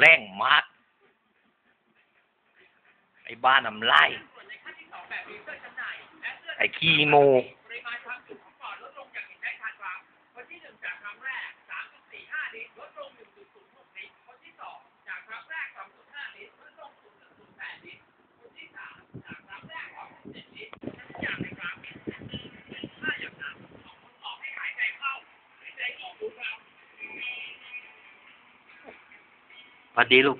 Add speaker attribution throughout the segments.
Speaker 1: แรงมาก ไอ้บ้านน้ำไล่ไอ้ขี้โม วัสดีลูก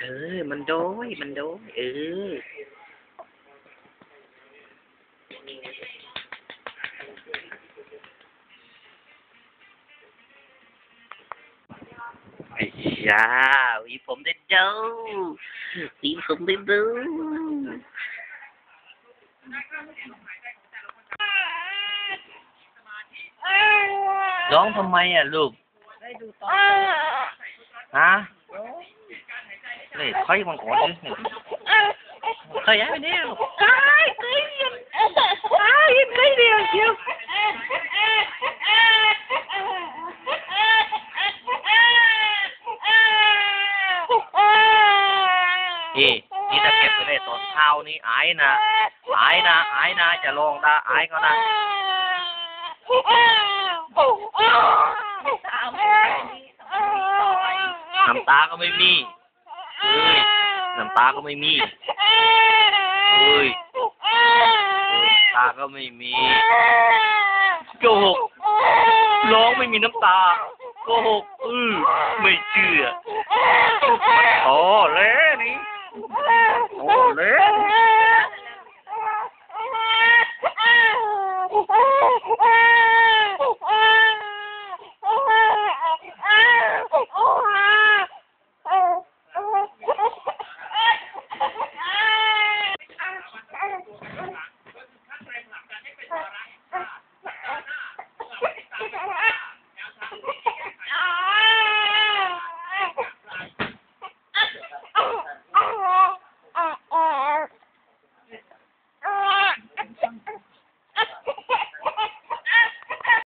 Speaker 1: เออ มันโดย มันโดย เออ ไอ้ยาวีผมได้ดูวีผมได้ดู ร้องทำไมอะลูก
Speaker 2: ได้ดูตอน
Speaker 1: ฮะนี่ใครมันขอดิใครยังไม่ได้ลูก
Speaker 2: ไอ้ไอ้ยังไอ้ยังไม่เดียวเชียว
Speaker 1: นี่นี่ถ้าเก็บไปได้ตอนเช้านี่อายนะอายนะอายนะจะลองได้อายก็นะ น้ำตาก็ไม่มีอ้ยน้ำตาก็ไม่มีเอ้ยตาก็ไม่มีโกหกร้องไม่มีน้ำตาโกหกอื้อไม่เชื่ออ๋อแล่นี่อ๋อแล้ว